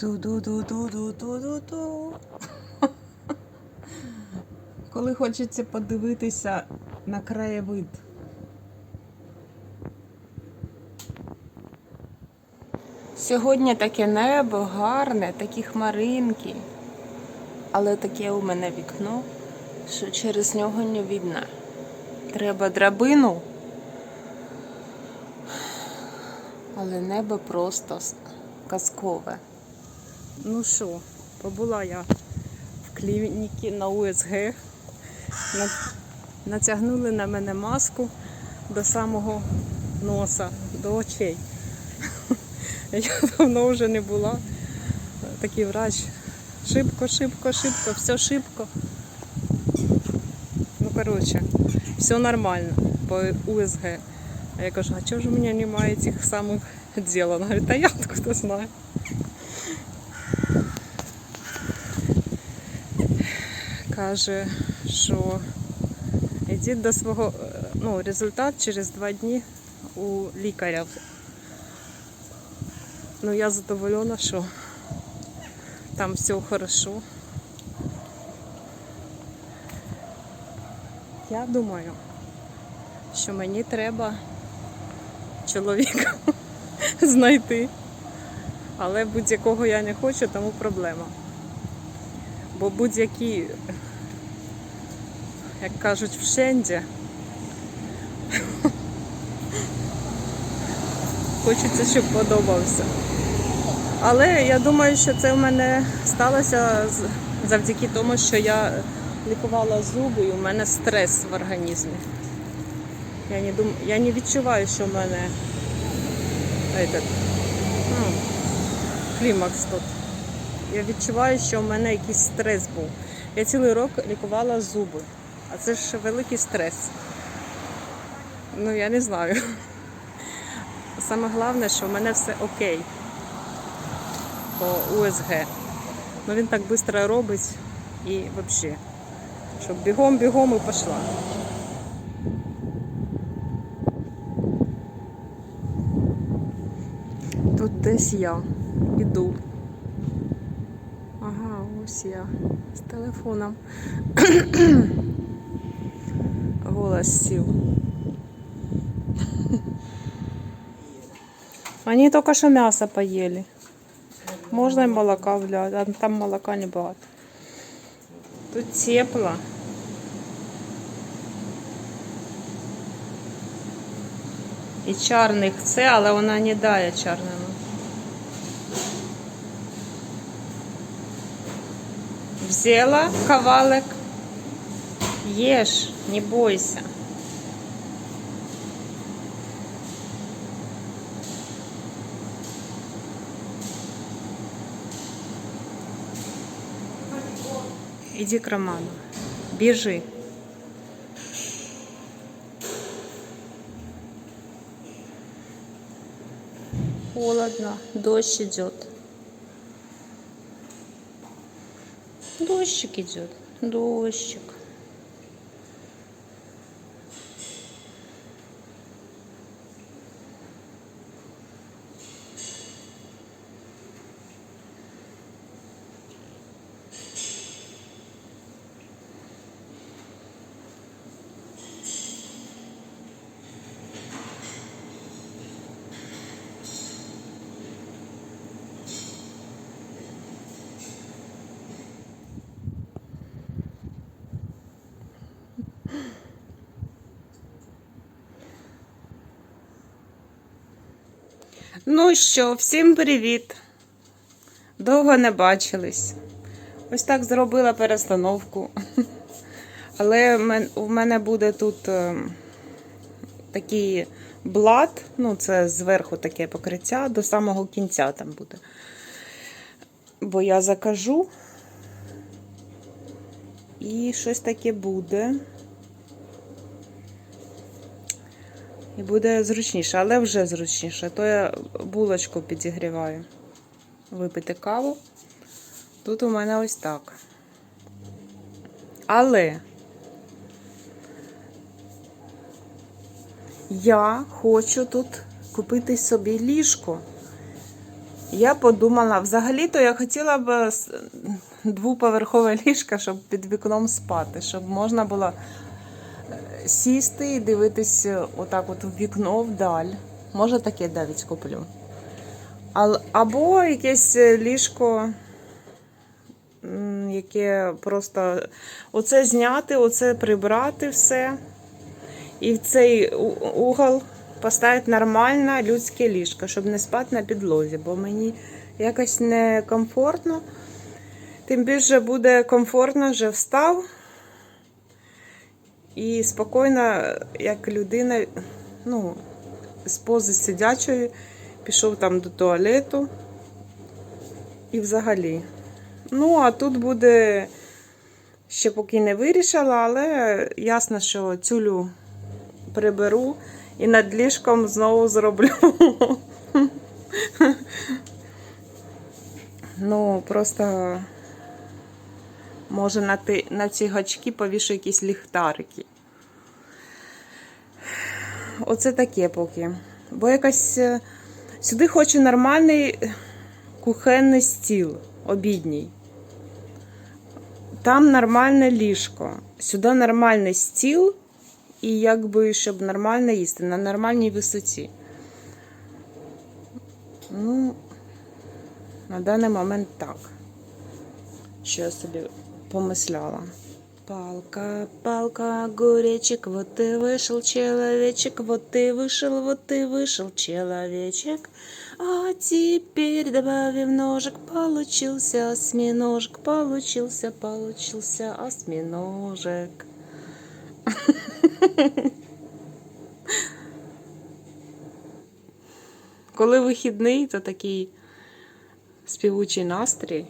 Ту-ду-ду-ду-ду-ду-ду-ду. Коли хочеться подивитися на краєвид. Сьогодні таке небо гарне, такі хмаринки. Але таке у мене вікно, що через нього не видно. Треба драбину. Але небо просто казкове. Ну що, побула я в клініці на УСГ. Натягнули на мене маску до самого носа, до очей. Я давно вже не була. Такий врач. Шибко, шибко, шибко, все шибко. Ну, коротше, все нормально по УСГ. А я кажу, а чого ж у мене немає цих самих діл? Вона говорить, та я откуда знаю. Каже, що йдіть до свого, е, ну, результат через два дні у лікаря. Ну, я задоволена, що там все хорошо. Я думаю, що мені треба чоловіка знайти. Але будь-якого я не хочу, тому проблема. Бо будь-які, як кажуть, в хочеться, щоб подобався. Але я думаю, що це в мене сталося завдяки тому, що я лікувала зуби і у мене стрес в організмі. Я не, дум... я не відчуваю, що в мене этот, ну, клімакс тут. Я відчуваю, що в мене якийсь стрес був. Я цілий рок лікувала зуби, а це ж великий стрес. Ну, я не знаю. Саме головне, що в мене все окей по УСГ. Ну він так швидко робить і взагалі. Щоб бігом-бігом і пішла. Тут десь я іду. Ага, ось я з телефоном. Голос сів. Они только что мясо поели. Можно и молока взять, а там молока не багато. Тут тепло. І чарник це, але вона не дає чарному. Взяла ковалик. Ешь, не бойся. Иди к Роману. Бежи. Холодно. Дождь идет. Дождик идет. Дождик. Ну що, всім привіт! Довго не бачились. Ось так зробила перестановку. Але у мене буде тут е, такий блат, ну це зверху таке покриття, до самого кінця там буде. Бо я закажу. І щось таке буде. І буде зручніше, але вже зручніше. То я булочку підігріваю. Випити каву. Тут у мене ось так. Але я хочу тут купити собі ліжко. Я подумала, взагалі-то я хотіла б двоповерхове ліжко, щоб під вікном спати, щоб можна було сісти і дивитись е, отак от в вікно вдаль. Може таке навіть куплю. Або якесь е, ліжко, яке просто оце зняти, оце прибрати все. І в цей угол поставити нормальне людське ліжко, щоб не спати на підлозі, бо мені якось некомфортно. Тим більше буде комфортно, вже встав. І спокійно, як людина, ну, з пози сидячої, пішов там до туалету. І взагалі. Ну, а тут буде ще поки не вирішила, але ясно, що цюлю приберу і над ліжком знову зроблю. Ну, просто може на, ти, на ці гачки повішу якісь ліхтарики. Оце таке поки. Бо якось е, сюди хочу нормальний кухонний стіл, обідній. Там нормальне ліжко. Сюди нормальний стіл, і якби щоб нормально їсти на нормальній висоті. Ну, на даний момент так. Що я собі помисляла. Палка, палка, огуречек, вот и вышел человечек, вот и вышел, вот и вышел человечек. А теперь добавим ножик, получился осьминожек, получился, получился осьминожек. Коли вихідний, то такий співучий настрій.